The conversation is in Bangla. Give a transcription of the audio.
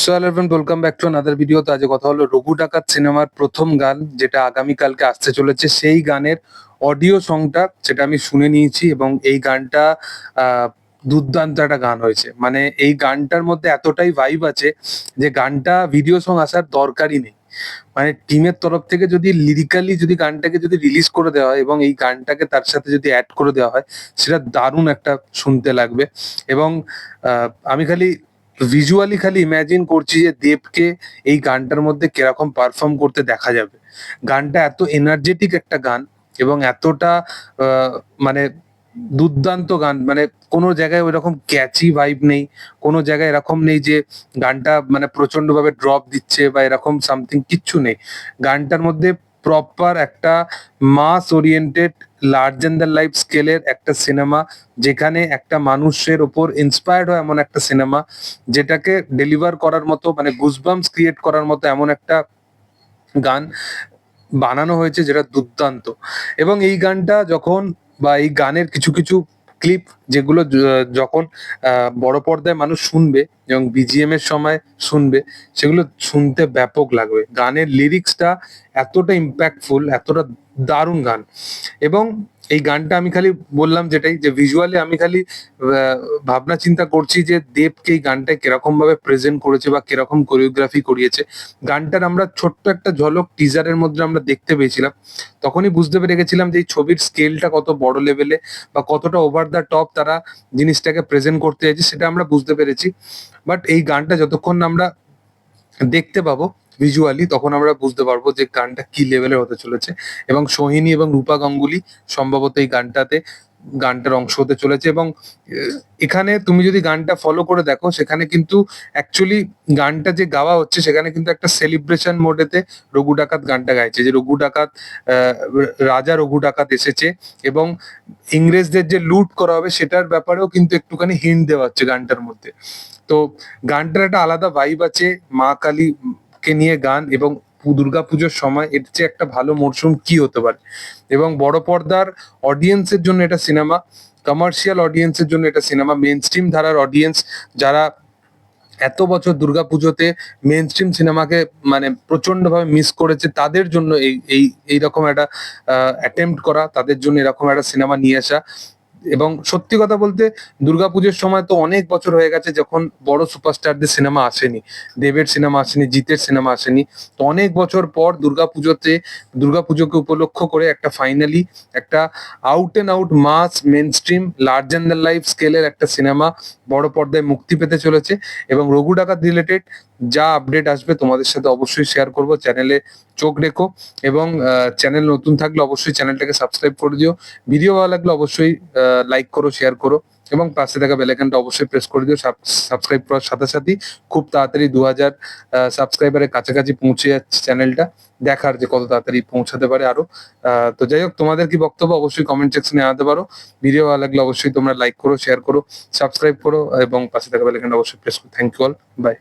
So hello everyone welcome back to another video তো আজ কথা হলো রঘু ডাকাত সিনেমার প্রথম গান যেটা আগামীকালকে আসতে চলেছে। সেই গানের অডিও সংটা যেটা আমি শুনে নিয়েছি এবং এই গানটা দুর্দান্ত একটা গান হয়েছে। মানে এই গানটার মধ্যে এতটাই ভাইব আছে যে গানটা ভিডিও সং আসার দরকারই নেই। মানে টিমের তরফ থেকে যদি লিরিক্যালি যদি গানটাকে যদি রিলিজ করে দেওয়া হয় এবং এই গানটাকে তার সাথে যদি অ্যাড করে দেওয়া হয়, সেটা দারুণ একটা শুনতে লাগবে। এবং আমি খালি ভিজুয়ালি খালি ইমাজিন করছি যে দেবকে এই গানটার মধ্যে কীরকম পারফর্ম করতে দেখা যাবে। গানটা এত এনার্জেটিক একটা গান এবং এতটা মানে দুর্দান্ত গান মানে কোনো জায়গায় ওইরকম ক্যাচি ভাইব নেই, কোনো জায়গায় এরকম নেই যে গানটা মানে প্রচণ্ড ভাবে ড্রপ দিচ্ছে বা এরকম সামথিং কিচ্ছু নেই। গানটার মধ্যে প্রপার একটা mass oriented large larger than the life স্কেলের একটা সিনেমা যেখানে একটা মানুষের ওপর ইন্সপায়ার্ড হয় এমন একটা সিনেমা যেটাকে ডেলিভার করার মতো মানে গুজবাম্স ক্রিয়েট করার মতো এমন একটা গান বানানো হয়েছে যেটা দুর্দান্ত। এবং এই গানটা যখন বা এই গানের কিছু কিছু ক্লিপ যেগুলো যখন বড় পর্দায় মানুষ শুনবে এবং বিজিএম এর সময় শুনবে, সেগুলো শুনতে ব্যাপক লাগবে। গানের লিরিক্সটা এতটা ইম্প্যাক্টফুল এতটা দারুণ গান। এবং এই গানটা আমি খালি বললাম যেটাই, যে ভিজুয়ালি আমি খালি ভাবনা চিন্তা করছি যে দেবকে এই গানটা কীরকম ভাবে প্রেজেন্ট করেছে বা কীরকম কোরিওগ্রাফি করিয়েছে। গানটার আমরা ছোট্ট একটা ঝলক টিজারের মধ্যে আমরা দেখতে পেয়েছিলাম। তখনই বুঝতে পেরে গেছিলাম যে এই ছবির স্কেলটা কত বড় লেভেলে বা কতটা ওভার দ্য টপ তারা জিনিসটাকে প্রেজেন্ট করতে চাইছে, সেটা আমরা বুঝতে পেরেছি। বাট এই গানটা যতক্ষণ আমরা দেখতে পাবো ভিজুয়ালি তখন আমরা বুঝতে পারব যে গানটা কি লেভেলের হতে চলেছে। এবং সোহিনী এবং রূপা গাঙ্গুলি সম্ভবত এই গানটাতে, গানটার অংশ হতে চলেছে এবং এখানে তুমি যদি গানটা ফলো করে দেখো, সেখানে কিন্তু অ্যাকচুয়ালি গানটা যে গাওয়া হচ্ছে, সেখানে কিন্তু একটা সেলিব্রেশন মোডেতে রঘু ডাকাত গানটা গাইছে। যে রঘু ডাকাত রাজা রঘু ডাকাত এসেছে এবং ইংরেজদের যে লুট করা হবে, সেটার ব্যাপারেও কিন্তু একটুখানি হিন্ট দেওয়া হচ্ছে গানটার মধ্যে। তো গানটার একটা আলাদা ভাইব আছে, মা কালী কে নিয়ে গান এবং দুর্গাপুজোর সময় এর চেয়ে একটা ভালো মরশুম কি হতে পারে? এবং বড় পর্দার অডিয়েন্সের জন্য এটা সিনেমা কমার্শিয়াল অডিয়েন্সের জন্য এটা সিনেমা মেন স্ট্রিম ধারার অডিয়েন্স যারা এত বছর দুর্গাপুজোতে মেন স্ট্রিম সিনেমাকে মানে প্রচণ্ড ভাবে মিস করেছে, তাদের জন্য এই এই, এইরকম একটা অ্যাটেম্প্ট করা, তাদের জন্য এরকম একটা সিনেমা নিয়ে আসা এবং সত্যি কথা বলতে দুর্গাপুজোর সময় তো অনেক বছর হয়ে গেছে যখন বড় সুপারস্টারদের সিনেমা আসেনি, দেবের সিনেমা আসেনি, জিতের সিনেমা আসেনি। তো অনেক বছর পর দুর্গাপুজোতে, দুর্গাপুজোকে উপলক্ষ করে একটা ফাইনালি একটা out and out mass mainstream large and life স্কেলের একটা সিনেমা বড় পর্দায় মুক্তি পেতে চলেছে। এবং রঘু ডাকাত রিলেটেড যা আপডেট আসবে তোমাদের সাথে অবশ্যই শেয়ার করব। চ্যানেলে চোখ রেখো এবং চ্যানেল নতুন থাকলে অবশ্যই চ্যানেলটাকে সাবস্ক্রাইব করে দিও। ভিডিও ভালো লাগলে অবশ্যই লাইক করো শেয়ার করো এবং পাশে থাকা বেলাইকানটা অবশ্যই প্রেস করে দিও। সাবস্ক্রাইব করার সাথে সাথেই খুব তাড়াতাড়ি দু হাজার সাবস্ক্রাইবারের কাছাকাছি পৌঁছে যাচ্ছে চ্যানেলটা। দেখার যে কত তাড়াতাড়ি পৌঁছাতে পারে আরও। তো যাই হোক, তোমাদের কি বক্তব্য অবশ্যই কমেন্ট সেকশনে জানাতে পারো। ভিডিও ভালো লাগলে অবশ্যই তোমরা লাইক করো শেয়ার করো সাবস্ক্রাইব করো এবং পাশে থাকা বেলাইকানটা অবশ্যই প্রেস করো। Thank you all by